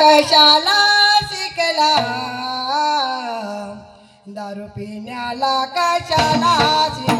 कशाला शिकला? दारू पिण्याला कशाला शिकला?